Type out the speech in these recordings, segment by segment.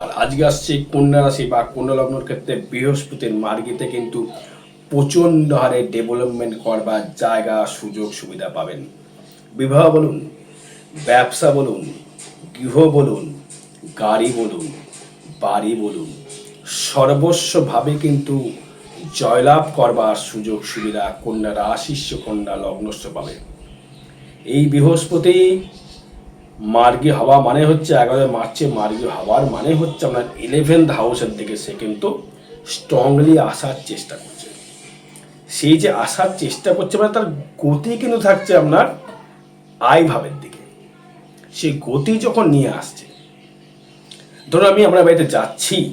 আর আজকে আসছে কন্যা রাশি বা কন্যা লগ্নের ক্ষেত্রে বৃহস্পতির মার্গিতে কিন্তু প্রচণ্ড হারে ডেভেলপমেন্ট করবার জায়গা, সুযোগ, সুবিধা পাবেন। বিবাহ বলুন, ব্যবসা বলুন, গৃহ বলুন, গাড়ি বলুন, বাড়ি বলুন, সর্বস্বভাবে কিন্তু জয়লাভ করবার সুযোগ, সুবিধা কন্যা রাশিস্য কন্যা লগ্নস্য পাবে। এই বৃহস্পতি মার্গী হওয়া মানে হচ্ছে এগারো মার্চে মার্গী হওয়ার মানে হচ্ছে আপনার ইলেভেন্থ হাউসের দিকে সে কিন্তু স্ট্রংলি আসার চেষ্টা করছে। সেই যে আসার চেষ্টা করছে মানে তার গতি কিন্তু থাকছে আপনার আয় ভাবের দিকে। সেই গতি যখন নিয়ে আসছে, ধরুন আমি আপনার বাড়িতে যাচ্ছি,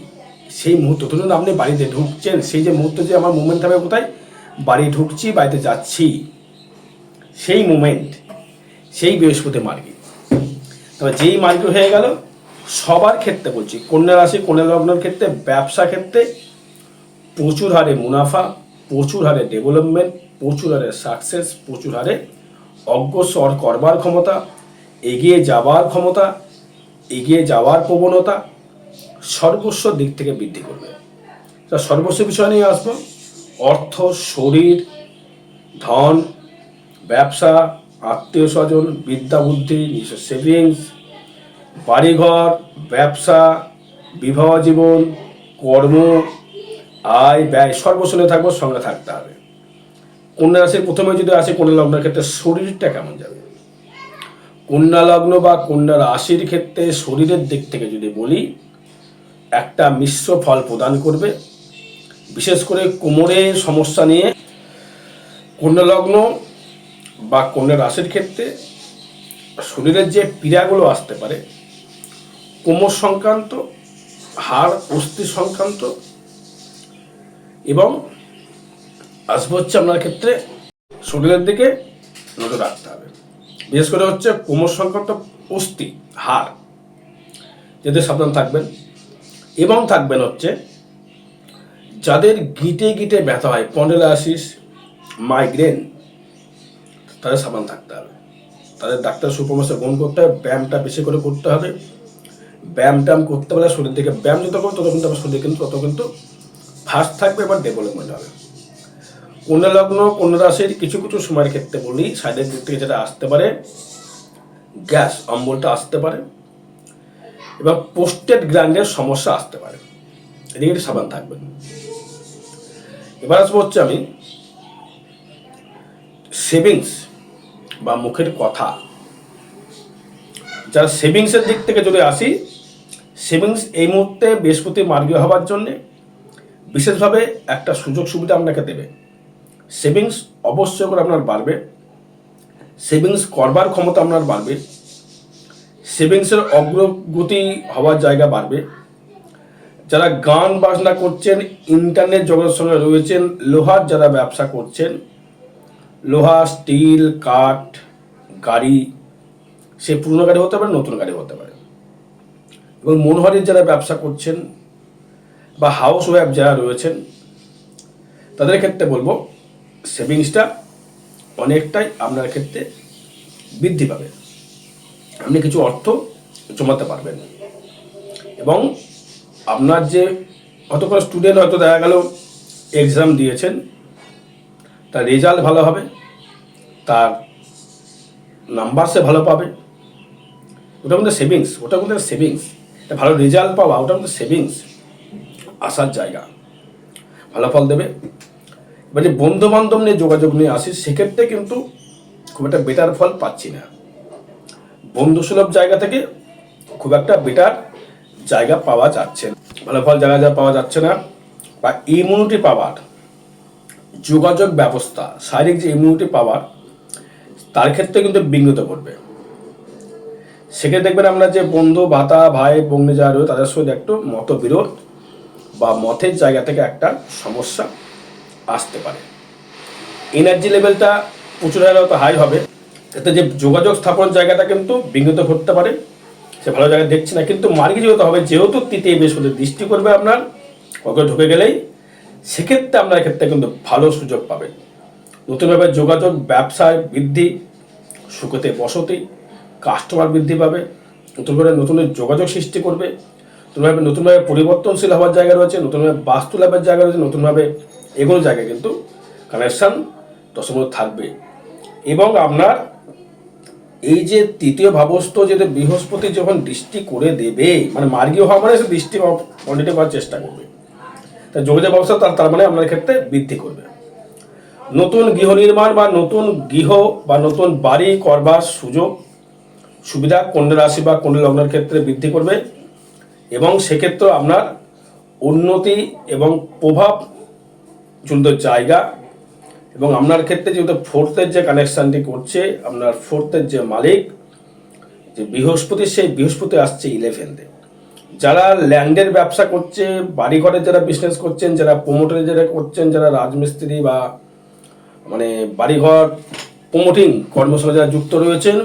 সেই মুহূর্ত, ধরুন আপনি বাড়িতে ঢুকছেন, সেই যে মুহূর্ত যে আমার মুভমেন্ট হবে কোথায়? বাড়ি ঢুকছি, বাড়িতে যাচ্ছি, সেই মুমেন্ট সেই বৃহস্পতি মার্গী। তবে যেই মার্গী হয়ে গেল, সবার ক্ষেত্রে বলছি, কন্যা রাশি, কন্যা লগ্নের ক্ষেত্রে, ব্যবসা ক্ষেত্রে প্রচুর হারে মুনাফা, প্রচুর হারে ডেভেলপমেন্ট প্রচুর হারে সাকসেস প্রচুর হারে অগ্রসর করবার ক্ষমতা, এগিয়ে যাওয়ার ক্ষমতা, এগিয়ে যাওয়ার প্রবণতা সর্বস্ব দিক থেকে বৃদ্ধি করবে। তা সর্বস্ব বিষয় নিয়ে আসব। অর্থ, শরীর, ধন, ব্যবসা আত্মীয় স্বজন, বিদ্যা বুদ্ধি নিজস্ব সেভিংস বাড়িঘর, ব্যবসা, বিবাহ জীবন, কর্ম, আয়, ব্যয় সর্বশনে থাকব, সঙ্গে থাকতে হবে। কন্যা রাশির প্রথমে যদি আসে, কন্যা লগ্নের ক্ষেত্রে শরীরটা কেমন যাবে? কন্যা লগ্ন বা কন্যা রাশির ক্ষেত্রে শরীরের দিক থেকে যদি বলি, একটা মিশ্র ফল প্রদান করবে। বিশেষ করে কোমরে সমস্যা নিয়ে কন্যা লগ্ন বা কন্যা রাশির ক্ষেত্রে শরীরের যে পীড়াগুলো আসতে পারে, কোমর সংক্রান্ত, হাড়, অস্থি সংক্রান্ত এবং আসবে হচ্ছে আপনার ক্ষেত্রে শরীরের দিকে নজর রাখতে হবে। বিশেষ করে হচ্ছে কোমর সংক্রান্ত অস্থি, হাড়, যাদের সাবধান থাকবেন এবং থাকবেন হচ্ছে যাদের গিটে গিটে ব্যথা হয় পন্ডেলাসিস মাইগ্রেন তাদের সাবান থাকতে হবে। তাদের ডাক্তার সুপরামর্শ গ্রহণ করতে হবে, ব্যায়ামটা বেশি করে করতে হবে। ব্যায়াম ট্যায়াম করতে পারলে শরীর থেকে ব্যায়াম যত করবে, তত কিন্তু আমার শরীর কিন্তু তত কিন্তু ফাস্ট থাকবে এবার ডেভেলপমেন্ট হবে। কন্যা লগ্ন কন্যা রাশির কিছু কিছু সময়ের ক্ষেত্রে বলি সাইডের দিক থেকে যেটা আসতে পারে, গ্যাস, অম্বলটা আসতে পারে এবং পোস্টেড গ্ল্যান্ডের সমস্যা আসতে পারে। এদিকে একটু সাবধান থাকবেন। এবার আসব হচ্ছে আমি সেভিংস। বা মুখের কথা। যারা সেভিংসের দিক থেকে যদি আসি, সেভিংস এই মুহূর্তে বৃহস্পতি মার্গীয় হওয়ার জন্যে বিশেষভাবে একটা সুযোগ সুবিধা আপনাকে দেবে। সেভিংস অবশ্যই করে আপনার বাড়বে। সেভিংস করবার ক্ষমতা আপনার বাড়বে। সেভিংসের অগ্রগতি হওয়ার জায়গা বাড়বে। যারা গান বাজনা করছেন, ইন্টারনেট জগতের সঙ্গে রয়েছেন, লোহার যারা ব্যবসা করছেন লোহা, স্টিল, কাঠ, গাড়ি, সে পুরনো গাড়ি হতে পারে, নতুন গাড়ি হতে পারে। এবং মনোহারির যারা ব্যবসা করছেন বা হাউস ওয়াইফ যারা রয়েছেন, তাদের ক্ষেত্রে বলব সেভিংসটা অনেকটাই আপনার ক্ষেত্রে বৃদ্ধি পাবে। আপনি কিছু অর্থ জমাতে পারবেন। এবং আপনার যে, হয়তো কোনো স্টুডেন্ট হয়তো দেখা গেল এক্সাম দিয়েছেন তার রেজাল্ট ভালো হবে, তার নাম্বার সে ভালো পাবে। ওটা কিন্তু সেভিংস ওটা কিন্তু সেভিংস ভালো রেজাল্ট পাওয়া, ওটা কিন্তু সেভিংস আসার জায়গা। ভালো ফল দেবে। এবার বন্ধু বান্ধব নিয়ে যোগাযোগ নিয়ে আসি, সেক্ষেত্রে কিন্তু খুব একটা বেটার ফল পাচ্ছি না। বন্ধুসুলভ জায়গা থেকে খুব একটা বেটার জায়গা পাওয়া যাচ্ছে না। ভালো ফল জায়গা যা পাওয়া যাচ্ছে না, বা ইমিউনিটি পাওয়ার যোগাযোগ ব্যবস্থা, শারীরিক যে ইমিউনিটি পাওয়ার তার ক্ষেত্রে কিন্তু বিঘ্নিত করবে সেক্ষেত্রে দেখবেন আমরা যে বন্ধু, ভাতা, ভাই বঙ্গে যারা রয়েছে, তাদের সঙ্গে একটু মতবিরোধ বা মতের জায়গা থেকে একটা সমস্যা আসতে পারে। এনার্জি লেভেলটা প্রচুর হয়তো হাই হবে। এতে যে যোগাযোগ স্থাপন জায়গাটা কিন্তু বিঘ্নিত করতে পারে। সে ভালো জায়গায় দেখছে না, কিন্তু মার্গে যেহেতু হবে। যেহেতু তৃতীয় বৃহস্পতি দৃষ্টি করবে আপনার, ওকে ঢুকে গেলেই সেক্ষেত্রে আপনার ক্ষেত্রে কিন্তু ভালো সুযোগ পাবেন নতুনভাবে যোগাযোগ, ব্যবসায় বৃদ্ধি সুখতে বসতি কাস্টমার বৃদ্ধি পাবে নতুনভাবে নতুন যোগাযোগ সৃষ্টি করবে নতুনভাবে নতুনভাবে পরিবর্তনশীল হওয়ার জায়গা রয়েছে নতুনভাবে বাস্তু লাভের জায়গা রয়েছে নতুনভাবে এগুলো জায়গায় কিন্তু কানেকশান দশমূল থাকবে। এবং আপনার এই যে তৃতীয় ভাবস্থ যেটা বৃহস্পতি যখন দৃষ্টি করে দেবে মানে মার্গীয় হওয়া মানে সে দৃষ্টি কন্টিনিউ করার চেষ্টা করবে। যোগাযোগ ব্যবস্থা তার তার মানে আপনার ক্ষেত্রে বৃদ্ধি করবে। নতুন গৃহ নির্মাণ বা নতুন গৃহ বা নতুন বাড়ি করবার সুযোগ, সুবিধা কন্যা রাশি বা কন্যা লগ্নের ক্ষেত্রে বৃদ্ধি করবে এবং সেক্ষেত্রে আপনার উন্নতি এবং প্রভাব জনিত জায়গা এবং আপনার ক্ষেত্রে যেহেতু ফোর্থের যে কানেকশানটি করছে, আপনার ফোর্থের যে মালিক, যে বৃহস্পতি, সেই বৃহস্পতি আসছে ইলেভেনতে যারা ল্যান্ডের ব্যবসা করছে বাড়ি বাড়িঘরের যারা বিজনেস করছেন, যারা প্রমোটারে যারা করছেন, যারা রাজমিস্ত্রি বা মানে বাড়িঘর প্রমোটিং কর্মসঙ্গে যারা যুক্ত রয়েছেন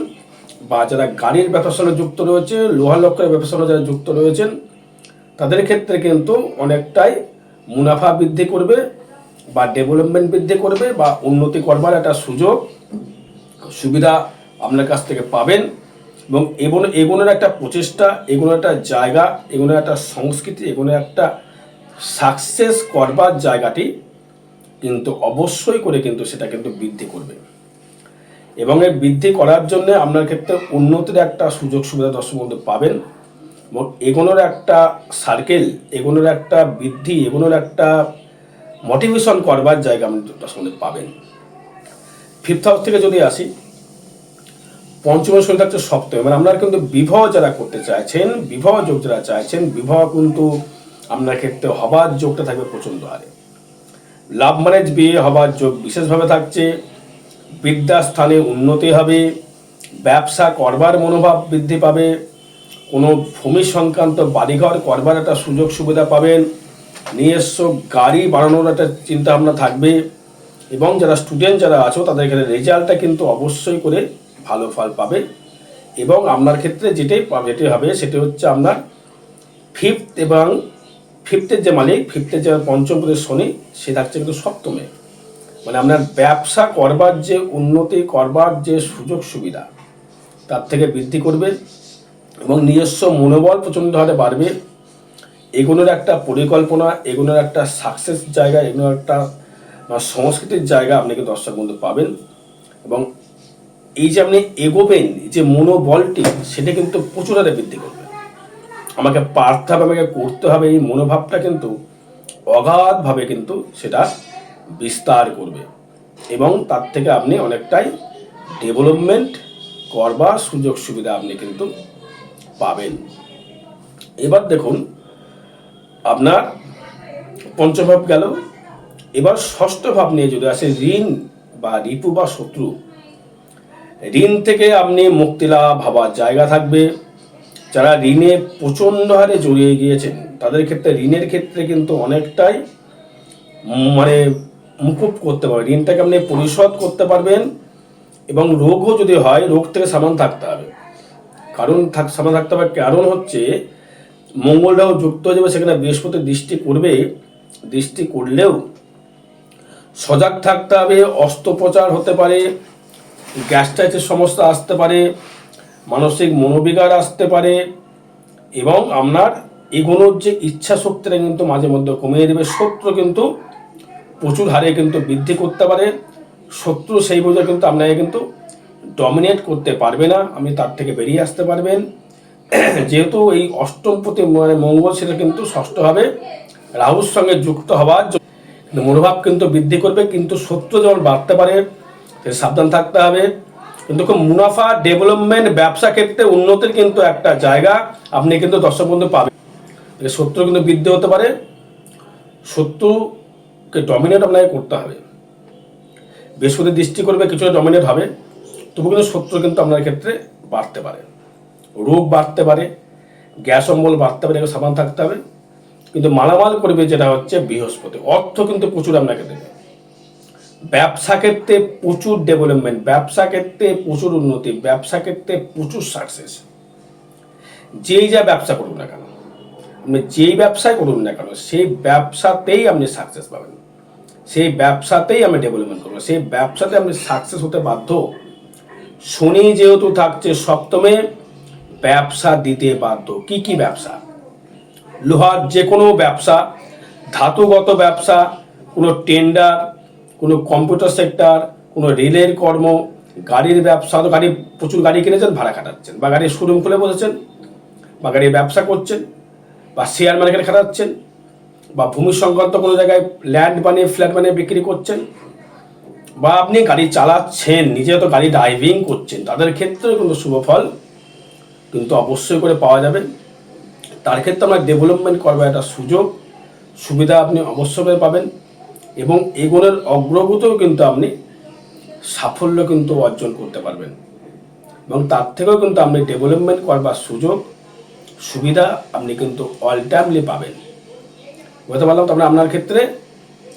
বা যারা গাড়ির ব্যবসার সঙ্গে যুক্ত রয়েছে লোহা লক্ষ্যের ব্যবসার সঙ্গে যারা যুক্ত রয়েছেন, তাদের ক্ষেত্রে কিন্তু অনেকটাই মুনাফা বৃদ্ধি করবে বা ডেভেলপমেন্ট বৃদ্ধি করবে বা উন্নতি করবার একটা সুযোগ, সুবিধা আপনার কাছ থেকে পাবেন। এবং এগোনো, এগোনোর একটা প্রচেষ্টা, এগোনোর একটা জায়গা, এগোনোর একটা সংস্কৃতি, এগোনোর একটা সাকসেস করবার জায়গাটি কিন্তু অবশ্যই করে কিন্তু সেটা কিন্তু বৃদ্ধি করবে। এবং এই বৃদ্ধি করার জন্য আপনার ক্ষেত্রে উন্নতির একটা সুযোগ সুবিধা দর্শক বন্ধু পাবেন। এবং এগোনোর একটা সার্কেল এগোনোর একটা বৃদ্ধি, এগোনোর একটা মোটিভেশন করবার জায়গা আপনি দর্শক বন্ধু পাবেন। ফিফথ হাউস থেকে যদি আসি পঞ্চম শনি থাকছে সপ্তমে। মানে আপনার কিন্তু বিবাহ যারা করতে চাইছেন, বিবাহ যোগ যারা চাইছেন, বিবাহ কিন্তু আপনার ক্ষেত্রে হবার যোগটা থাকবে প্রচণ্ড হারে। লাভ ম্যারেজ বিয়ে হবার যোগ বিশেষভাবে থাকছে। বিদ্যাস্থানে উন্নতি হবে, ব্যবসা করবার মনোভাব বৃদ্ধি পাবে, কোনো ভূমি সংক্রান্ত বাড়িঘর করবার একটা সুযোগ সুবিধা পাবেন, নিজস্ব গাড়ি বাড়ানোর একটা চিন্তা ভাবনা থাকবে এবং যারা স্টুডেন্ট যারা আছো, তাদের এখানে রেজাল্টটা কিন্তু অবশ্যই করে ভালো ফল পাবে। এবং আপনার ক্ষেত্রে যেটাই যেটি হবে, সেটি হচ্ছে আপনার ফিফথ এবং ফিফথের যে মালিক ফিফথের যে পঞ্চম পদের শনি, সে থাকছে কিন্তু সপ্তমে। মানে আপনার ব্যবসা করবার যে উন্নতি, করবার যে সুযোগ সুবিধা, তার থেকে বৃদ্ধি করবে এবং নিজস্ব মনোবল প্রচণ্ড হারে বাড়বে। এগুলোর একটা পরিকল্পনা, এগুলোর একটা সাকসেস জায়গা, এগুলোর একটা সংস্কৃতির জায়গা আপনি কিন্তু দর্শক বন্ধু পাবেন। এবং এই যে আপনি এগোবেন যে মনোবলটি, সেটা কিন্তু প্রচুর হারে বৃদ্ধি করবে। আমাকে পারতে হবে, আমাকে করতে হবে, এই মনোভাবটা কিন্তু অগাধভাবে কিন্তু সেটা বিস্তার করবে। এবং তার থেকে আপনি অনেকটাই ডেভেলপমেন্ট করবার সুযোগ সুবিধা আপনি কিন্তু পাবেন। এবার দেখুন, আপনার পঞ্চভাব গেল। এবার ষষ্ঠ ভাব নিয়ে যদি আসে, ঋণ বা রিপু বা শত্রু ঋণ থেকে আপনি মুক্তি লাভ হওয়ার জায়গা থাকবে। যারা ঋণে প্রচণ্ড হারে জড়িয়ে গিয়েছেন, তাদের ক্ষেত্রে, ঋণের ক্ষেত্রে কিন্তু অনেকটাই মানে মুকুব করতে পারবেন। ঋণটাকে আপনি পরিশোধ করতে পারবেন এবং রোগও যদি হয়, রোগ থেকে সামান থাকতে হবে। কারণ থাক, সামান থাকতে হবে। কারণ হচ্ছে, মঙ্গলরাও যুক্ত হয়ে যাবে সেখানে বৃহস্পতি দৃষ্টি করবে। দৃষ্টি করলেও সজাগ থাকতে হবে, অস্ত্রোপচার হতে পারে গ্যাস্ট্রাইটিস সমস্যা আসতে পারে, মানসিক মনোবিকার আসতে পারে, এবং আপনার এগোনোর যে ইচ্ছা শক্তিটা কিন্তু মাঝে মধ্যে কমিয়ে দেবে। শত্রু কিন্তু প্রচুর হারে কিন্তু বৃদ্ধি করতে পারে। শত্রু সেই বোঝা কিন্তু আপনাকে কিন্তু ডমিনেট করতে পারবে না। আপনি তার থেকে বেরিয়ে আসতে পারবেন। যেহেতু এই অষ্টম প্রতি মানে মঙ্গল সেটা কিন্তু ষষ্ঠভাবে রাহুর সঙ্গে যুক্ত হওয়ার মনোভাব কিন্তু বৃদ্ধি করবে, কিন্তু শত্রু যেমন বাড়তে পারে সে সাবধান থাকতে হবে। কিন্তু খুব মুনাফা ডেভেলপমেন্ট ব্যবসা ক্ষেত্রে উন্নতির কিন্তু একটা জায়গা আপনি কিন্তু দর্শক বন্ধু পাবেন। শত্রু কিন্তু বৃদ্ধি হতে পারে। শত্রুকে ডমিনেট আপনাকে করতে হবে। বৃহস্পতি দৃষ্টি করবে, কিছুটা ডমিনেট হবে। তবু কিন্তু শত্রু কিন্তু আপনার ক্ষেত্রে বাড়তে পারে। রোগ বাড়তে পারে, গ্যাস অম্বল বাড়তে পারে সাবধান থাকতে হবে। কিন্তু মালামাল করবে যেটা হচ্ছে বৃহস্পতি। অর্থ কিন্তু প্রচুর আপনাকে দেবে। ব্যবসা ক্ষেত্রে প্রচুর ডেভেলপমেন্ট ব্যবসা ক্ষেত্রে প্রচুর উন্নতি, ব্যবসা ক্ষেত্রে প্রচুর সাকসেস যেই যা ব্যবসা করুন না কেন, আপনি যেই ব্যবসায় করুন না কেন, সেই ব্যবসাতেই আপনি সাকসেস পাবেন। সেই ব্যবসাতেই আমি ডেভেলপমেন্ট করব সেই ব্যবসাতে আপনি সাকসেস হতে বাধ্য। শনি যেহেতু থাকছে সপ্তমে, ব্যবসা দিতে বাধ্য। কি কি ব্যবসা? লোহার যে কোনো ব্যবসা, ধাতুগত ব্যবসা, কোনো টেন্ডার কোনো কম্পিউটার সেক্টর কোনো রেলের কর্ম, গাড়ির ব্যবসা, তো গাড়ি, প্রচুর গাড়ি কিনেছেন, ভাড়া খাটাচ্ছেন বা গাড়ির শোরুম খুলে বসেছেন বা গাড়ির ব্যবসা করছেন বা শেয়ার মার্কেট খাটাচ্ছেন বা ভূমি সংক্রান্ত কোনো জায়গায় ল্যান্ড বানিয়ে ফ্ল্যাট বানিয়ে বিক্রি করছেন বা আপনি গাড়ি চালাচ্ছেন, নিজে তো গাড়ি ড্রাইভিং করছেন, তাদের ক্ষেত্রেও কিন্তু শুভ ফল কিন্তু অবশ্যই করে পাওয়া যাবে। তার ক্ষেত্রে আমরা ডেভেলপমেন্ট করবার একটা সুযোগ, সুবিধা আপনি অবশ্যই পাবেন। এবং এগুলোর অগ্রগতিও কিন্তু আপনি সাফল্য কিন্তু অর্জন করতে পারবেন। এবং তার থেকেও কিন্তু আপনি ডেভেলপমেন্ট করবার সুযোগ, সুবিধা আপনি কিন্তু অল টাইমলি পাবেন। বলতে পারলাম তারপরে আপনার ক্ষেত্রে?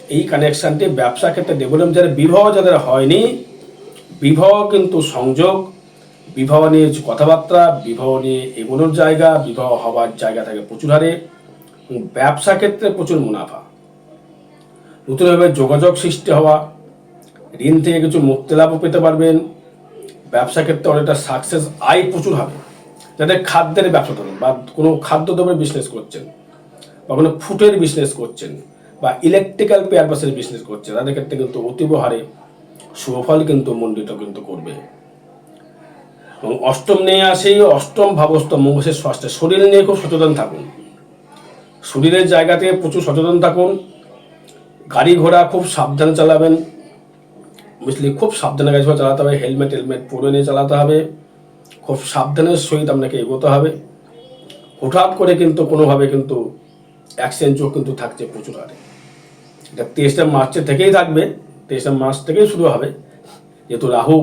এই কানেকশানটি ব্যবসা ক্ষেত্রে ডেভেলপ যাদের বিবাহ যাদের হয়নি, বিবাহ কিন্তু সংযোগ, বিবাহ নিয়ে কথাবার্তা, বিবাহ নিয়ে এগোনোর জায়গা, বিবাহ হওয়ার জায়গা থাকে প্রচুর হারে। ব্যবসা ক্ষেত্রে প্রচুর মুনাফা। নতুনভাবে যোগাযোগ সৃষ্টি হওয়া, ঋণ থেকে কিছু মুক্তি লাভও পেতে পারবেন। ব্যবসা ক্ষেত্রে অনেকটা সাকসেস আয় প্রচুর হবে। যাদের খাদ্যের ব্যবসা ধরুন বা কোনো খাদ্যদ্রব্যের বিজনেস করছেন বা কোনো ফুটের বিজনেস করছেন বা ইলেকট্রিক্যাল পেয়ারপাসের বিজনেস করছেন, তাদের ক্ষেত্রে কিন্তু অতীব হারে শুভফল কিন্তু মণ্ডিত কিন্তু করবে। এবং অষ্টম নিয়ে আসেই অষ্টম ভাবস্থ মঙ্গসের স্বাস্থ্য। শরীর নিয়ে খুব সচেতন থাকুন। শরীরের জায়গা থেকে প্রচুর সচেতন থাকুন। গাড়ি ঘোড়া খুব সাবধানে চালাবেন। বুঝলি খুব সাবধানে গাড়ি ঘোড়া চালাতে হবে হেলমেট হেলমেট পরে নিয়ে চালাতে হবে। খুব সাবধানের সহিত আপনাকে এগোতে হবে। হঠাৎ করে কিন্তু কোনোভাবে কিন্তু অ্যাক্সিডেন্ট চোখ কিন্তু থাকছে প্রচুর হারে এটা তেইশটা মার্চের থেকেই থাকবে তেইশটা মার্চ থেকেই শুরু হবে। যেহেতু রাহু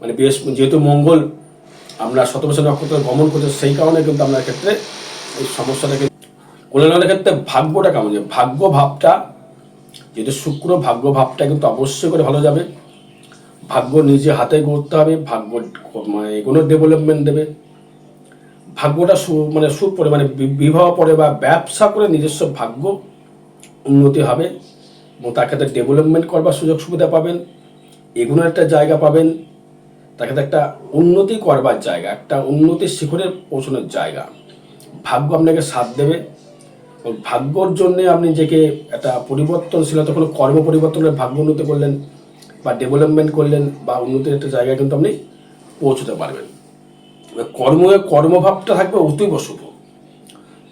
মানে বেশ, যেহেতু মঙ্গল, আমরা শতবর্ষ নক্ষত্র গমন করছে, সেই কারণে কিন্তু আপনার ক্ষেত্রে এই সমস্যাটাকে কল্যাণের ক্ষেত্রে ভাগ্যটা কেমন? যে ভাগ্য ভাবটা যেহেতু শুক্র ভাগ্য ভাবটা কিন্তু অবশ্যই করে ভালো যাবে। ভাগ্য নিজে হাতে করতে হবে, ভাগ্য মানে কোনো ডেভেলপমেন্ট দেবে। ভাগ্যটা সু মানে সুপরে মানে বি- বিবাহ পরে বা ব্যবসা করে নিজস্ব ভাগ্য উন্নতি হবে এবং তার ক্ষেত্রে ডেভেলপমেন্ট করবার সুযোগ সুবিধা পাবেন এগুলোর একটা জায়গা পাবেন, তার ক্ষেত্রে একটা উন্নতি করবার জায়গা, একটা উন্নতির শিখরে পৌঁছানোর জায়গা। ভাগ্য আপনাকে সাথ দেবে। ভাগ্যর জন্যে আপনি নিজেকে একটা পরিবর্তনশীলতা কোনো কর্ম পরিবর্তনের ভাগ্য উন্নতি করলেন বা ডেভেলপমেন্ট করলেন বা উন্নতির একটা জায়গায় কিন্তু আপনি পৌঁছতে পারবেন। কর্ম কর্মভাবটা থাকবে অতীব শুভ।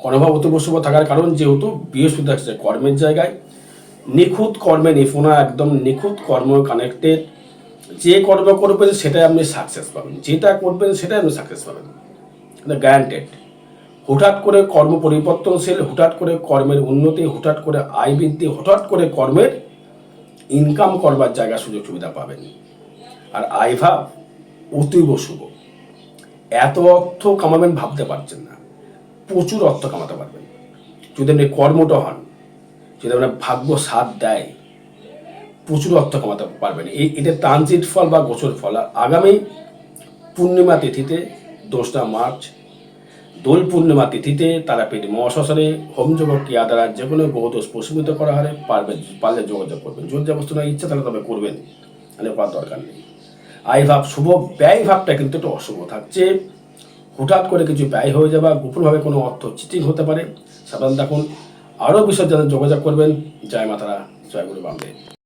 কর্মভাব অতীব শুভ থাকার কারণ যেহেতু বৃহস্পতি থাকছে কর্মের জায়গায়, নিখুঁত কর্মে নিপুণা, একদম নিখুঁত কর্ম কানেক্টেড যে কর্ম করবেন সেটাই আপনি সাকসেস পাবেন, যেটা করবেন সেটাই আপনি সাকসেস পাবেন। গ্যারান্টেড হুটহাট করে কর্ম পরিবর্তনশীল, হুটহাট করে কর্মের উন্নতি, হুটহাট করে আয় বৃদ্ধি, হুটহাট করে কর্মের ইনকাম করবার জায়গা সুযোগ সুবিধা পাবেন। আর আয় ভাব অতীব শুভ। এত অর্থ কামাবেন ভাবতে পারছেন না। প্রচুর অর্থ কামাতে পারবেন। যদি আপনি কর্মটা হন, যদি আপনার ভাগ্য সাথ দেয়, প্রচুর অর্থ কামাতে পারবেন। এই এটা ট্রানজিট ফল বা গোচর ফল। আর আগামী পূর্ণিমা তিথিতে দোসরা মার্চ দোল পূর্ণিমা তিথিতে তারাপীঠ মহাশ্মশানে হোমযোগ ক্রিয়া দ্বারা যে কোনো গ্রহদোষ প্রশমিত করা হয় পারবেন পারলে যোগাযোগ করবেন। যদি যে বস্তু না ইচ্ছা তাহলে তবে করবেন মানে করার দরকার নেই। আয় ভাব, শুভ ব্যয় ভাবটা কিন্তু একটু অশুভ থাকছে। হঠাৎ করে কিছু ব্যয় হয়ে যাওয়া, গোপনভাবে কোনো অর্থ চিটিং হতে পারে। সাবধান থাকুন। আরও বিষয় যাদের যোগাযোগ করবেন। জয় মাতারা, জয় গুরু বামদেব।